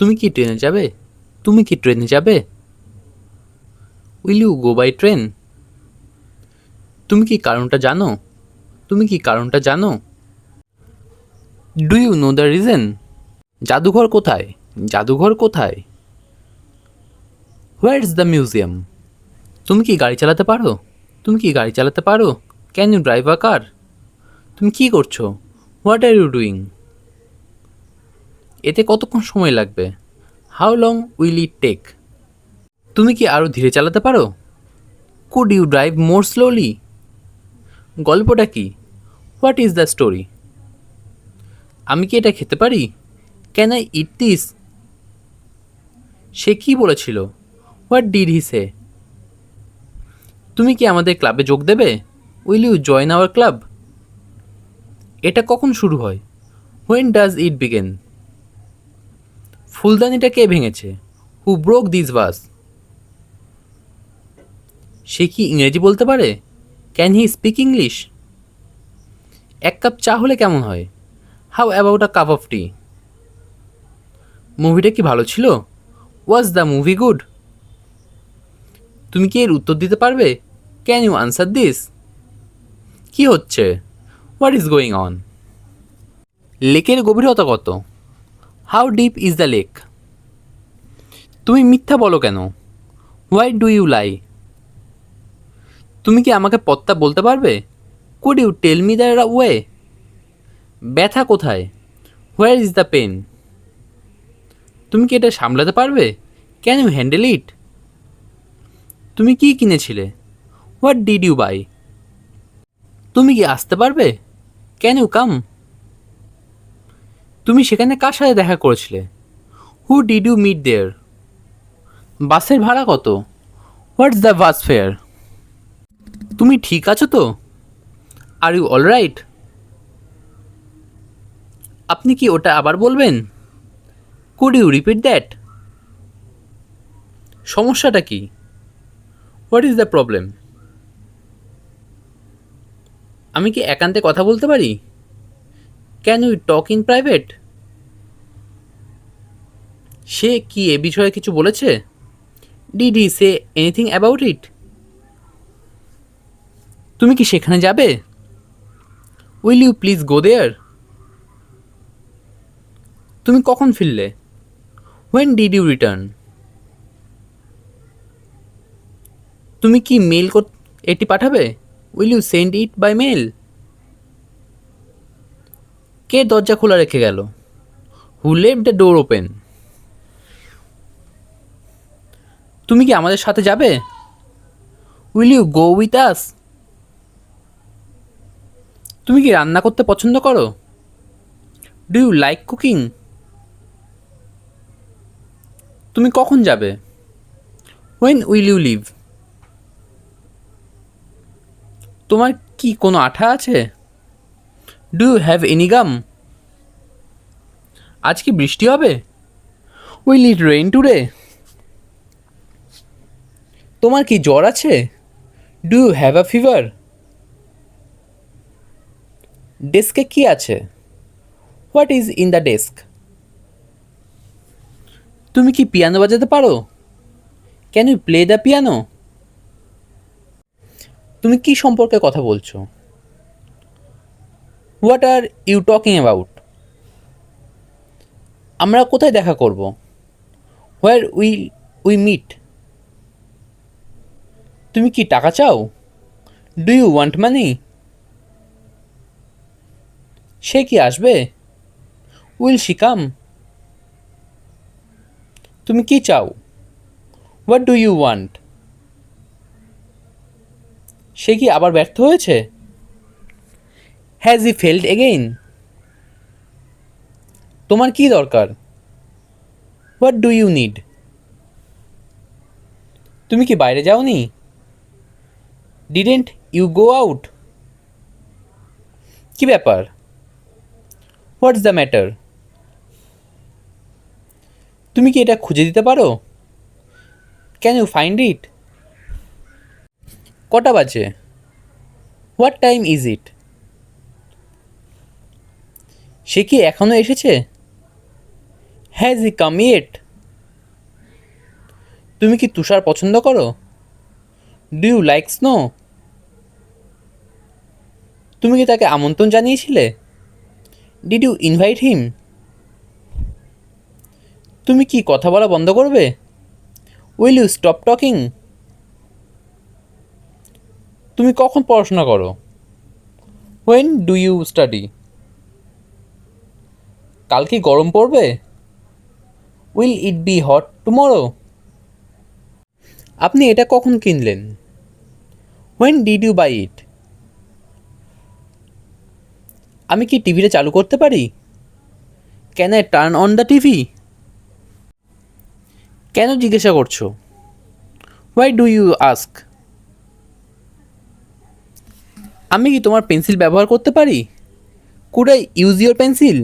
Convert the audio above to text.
তুমি কি ট্রেনে যাবে? তুমি কি ট্রেনে যাবে? Will you go by train তুমি কি কারণটা জানো? তুমি কি কারণটা জানো? Do you know the reason জাদুঘর কোথায়? জাদুঘর কোথায়? হোয়ার ইজ দ্য মিউজিয়াম তুমি কি গাড়ি চালাতে পারো? তুমি কি গাড়ি চালাতে পারো? Can you drive a car তুমি কি করছ? হোয়াট আর ইউ ডুইং এতে কতক্ষণ সময় লাগবে? How long will it take তুমি কি আরও ধীরে চালাতে পারো? Could you drive more slowly গল্পটা কি? হোয়াট ইজ দ্য স্টোরি আমি কি এটা খেতে পারি? ক্যান আই ইট দিস সে কি বলেছিল? হোয়াট ডিড হি সে তুমি কি আমাদের ক্লাবে যোগ দেবে? Will you join our club এটা কখন শুরু হয়? হোয়েন ডাজ ইট বিগেন ফুলদানিটা কে ভেঙেছে? হু ব্রোক দিস ভাস সে কি ইংরেজি বলতে পারে? ক্যান হি স্পিক ইংলিশ এক কাপ চা হলে কেমন হয়? How about a cup of tea মুভিটা কি ভালো ছিল? ওয়াজ দ্য মুভি গুড তুমি কি এর উত্তর দিতে পারবে? ক্যান ইউ আনসার দিস কি হচ্ছে? হোয়াট ইজ গোয়িং অন লেকের গভীরতা কত? How deep is the lake তুমি মিথ্যা বলো কেন? হোয়াই ডু ইউ লাই তুমি কি আমাকে পত্তা বলতে পারবে? Could you tell me the way ব্যথা কোথায়? হোয়ার ইজ দ্য পেন তুমি কি এটা সামলাতে পারবে? ক্যান ইউ হ্যান্ডেল ইট তুমি কি কিনেছিলে? হোয়াট ডিড ইউ বাই তুমি কি আসতে পারবে? ক্যান ইউ কাম তুমি সেখানে কার সাথে দেখা করেছিলে? Who did you meet there বাসের ভাড়া কত? হোয়াটস দ্য বাস ফেয়ার তুমি ঠিক আছো তো? আর ইউ অল রাইট আপনি কি ওটা আবার বলবেন? কুড ইউ রিপিট দ্যাট সমস্যাটা কি? হোয়াট ইজ দ্য প্রবলেম আমি কি একান্তে কথা বলতে পারি? Can you talk in private সে কি এ বিষয়ে কিছু বলেছে? Did say anything about it তুমি কি সেখানে যাবে? Will you please go there তুমি কখন ফিরলে? হোয়েন ডিড ইউ রিটার্ন তুমি কি মেল এটি পাঠাবে? Will you send it by mail কে দরজা খোলা রেখে গেল? হু লেভ দ্য ডোর ওপেন তুমি কি আমাদের সাথে যাবে? Will you go with us তুমি কি রান্না করতে পছন্দ করো? ডু ইউ লাইক কুকিং তুমি কখন যাবে? হোয়েন উইল ইউ লিভ তোমার কি কোনো আঠা আছে? Do you have any gum আজ কি বৃষ্টি হবে? উইল ইট রেইন টুডে তোমার কি জ্বর আছে? Do you have a fever ডেস্কে কি আছে? What is in the desk তুমি কি পিয়ানো বাজাতে পারো? Can you play the piano তুমি কি সম্পর্কে কথা বলছো? What are you talking about আমরা কোথায় দেখা করব? হোয়ার উইল উই মিট তুমি কি টাকা চাও? ডু ইউ ওয়ান্ট মানি সে কি আসবে? উইল শি কাম তুমি কি চাও? হোয়াট ডু ইউ ওয়ান্ট সে কি আবার ব্যর্থ হয়েছে? হ্যাজ ই ফেল্ড এগেইন তোমার কি দরকার? হোয়াট ডু ইউ নিড তুমি কি বাইরে যাওনি? ডিডেন্ট ইউ গো আউট কি ব্যাপার? হোয়াটস দ্য ম্যাটার তুমি কি এটা খুঁজে দিতে পারো? ক্যান ইউ ফাইন্ড ইট কটা বাজে? হোয়াট টাইম ইজ ইট সে কি এখনও এসেছে? হ্যাজ ই কাম ইয়েট তুমি কি তুষার পছন্দ করো? ডু ইউ লাইক স্নো তুমি কি তাকে আমন্ত্রণ জানিয়েছিলে? ডিড ইউ ইনভাইট হিম তুমি কি কথা বলা বন্ধ করবে? উইল ইউ স্টপ টকিং তুমি কখন পড়াশোনা করো? হোয়েন ডু ইউ স্টাডি কাল কি গরম পড়বে? Will it be hot tomorrow আপনি এটা কখন কিনলেন? When did you buy it আমি কি টিভিটা চালু করতে পারি? Can I turn on the TV কেন জিজ্ঞাসা করছ? হোয়াই ডু ইউ আস্ক আমি কি তোমার পেন্সিল ব্যবহার করতে পারি? Could I use your pencil